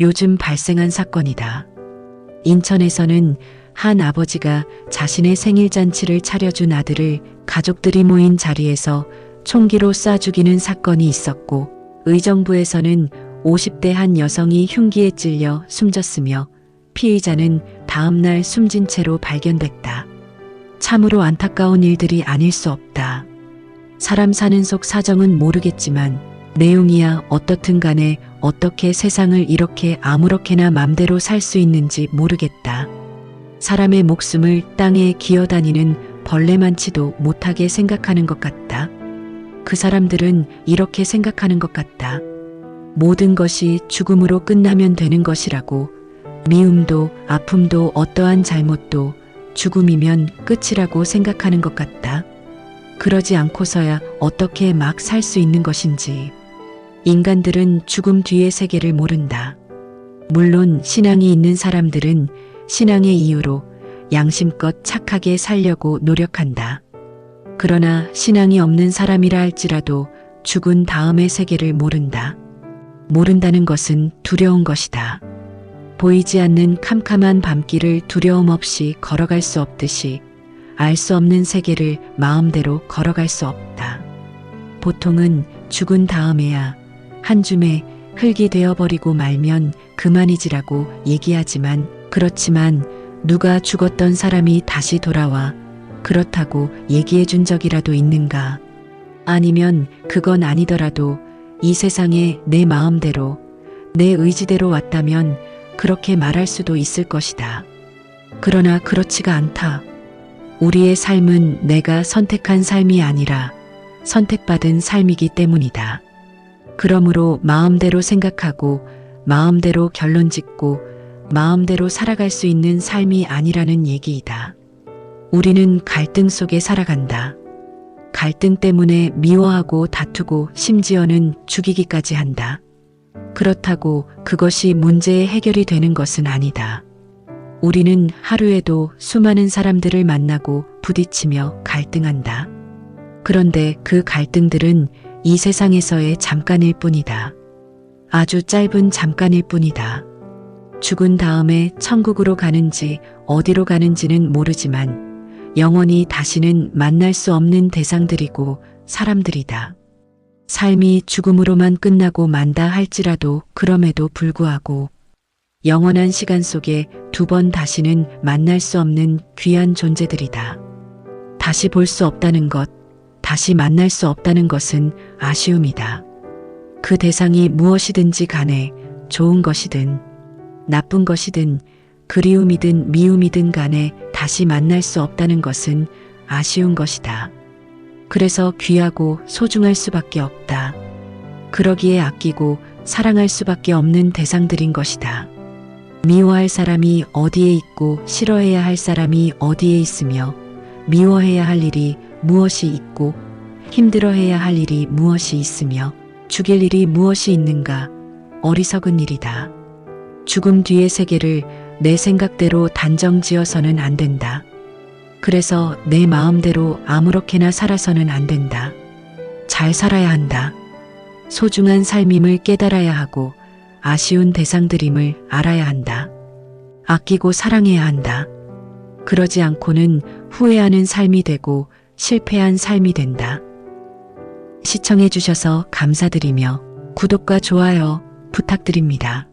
요즘 발생한 사건이다. 인천에서는 한 아버지가 자신의 생일 잔치를 차려준 아들을 가족들이 모인 자리에서 총기로 쏴 죽이는 사건이 있었고, 의정부에서는 50대 한 여성이 흉기에 찔려 숨졌으며 피의자는 다음날 숨진 채로 발견됐다. 참으로 안타까운 일들이 아닐 수 없다. 사람 사는 속 사정은 모르겠지만 내용이야 어떻든 간에 어떻게 세상을 이렇게 아무렇게나 맘대로 살 수 있는지 모르겠다. 사람의 목숨을 땅에 기어다니는 벌레만치도 못하게 생각하는 것 같다. 그 사람들은 이렇게 생각하는 것 같다. 모든 것이 죽음으로 끝나면 되는 것이라고 미움도 아픔도 어떠한 잘못도 죽음이면 끝이라고 생각하는 것 같다. 그러지 않고서야 어떻게 막 살 수 있는 것인지. 인간들은 죽음 뒤의 세계를 모른다. 물론 신앙이 있는 사람들은 신앙의 이유로 양심껏 착하게 살려고 노력한다. 그러나 신앙이 없는 사람이라 할지라도 죽은 다음의 세계를 모른다. 모른다는 것은 두려운 것이다. 보이지 않는 캄캄한 밤길을 두려움 없이 걸어갈 수 없듯이 알 수 없는 세계를 마음대로 걸어갈 수 없다. 보통은 죽은 다음에야 한 줌의 흙이 되어버리고 말면 그만이지라고 얘기하지만 그렇지만 누가 죽었던 사람이 다시 돌아와 그렇다고 얘기해 준 적이라도 있는가? 아니면 그건 아니더라도 이 세상에 내 마음대로 내 의지대로 왔다면 그렇게 말할 수도 있을 것이다. 그러나 그렇지가 않다. 우리의 삶은 내가 선택한 삶이 아니라 선택받은 삶이기 때문이다. 그러므로 마음대로 생각하고 마음대로 결론 짓고 마음대로 살아갈 수 있는 삶이 아니라는 얘기이다. 우리는 갈등 속에 살아간다. 갈등 때문에 미워하고 다투고 심지어는 죽이기까지 한다. 그렇다고 그것이 문제의 해결이 되는 것은 아니다. 우리는 하루에도 수많은 사람들을 만나고 부딪히며 갈등한다. 그런데 그 갈등들은 이 세상에서의 잠깐일 뿐이다. 아주 짧은 잠깐일 뿐이다. 죽은 다음에 천국으로 가는지 어디로 가는지는 모르지만 영원히 다시는 만날 수 없는 대상들이고 사람들이다. 삶이 죽음으로만 끝나고 만다 할지라도 그럼에도 불구하고 영원한 시간 속에 두 번 다시는 만날 수 없는 귀한 존재들이다. 다시 볼 수 없다는 것, 다시 만날 수 없다는 것은 아쉬움이다. 그 대상이 무엇이든지 간에 좋은 것이든 나쁜 것이든 그리움이든 미움이든 간에 다시 만날 수 없다는 것은 아쉬운 것이다. 그래서 귀하고 소중할 수밖에 없다. 그러기에 아끼고 사랑할 수밖에 없는 대상들인 것이다. 미워할 사람이 어디에 있고 싫어해야 할 사람이 어디에 있으며 미워해야 할 일이 무엇이 있고 힘들어해야 할 일이 무엇이 있으며 죽일 일이 무엇이 있는가 어리석은 일이다. 죽음 뒤의 세계를 내 생각대로 단정 지어서는 안 된다. 그래서 내 마음대로 아무렇게나 살아서는 안 된다. 잘 살아야 한다. 소중한 삶임을 깨달아야 하고 아쉬운 대상들임을 알아야 한다. 아끼고 사랑해야 한다. 그러지 않고는 후회하는 삶이 되고 실패한 삶이 된다. 시청해주셔서 감사드리며 구독과 좋아요 부탁드립니다.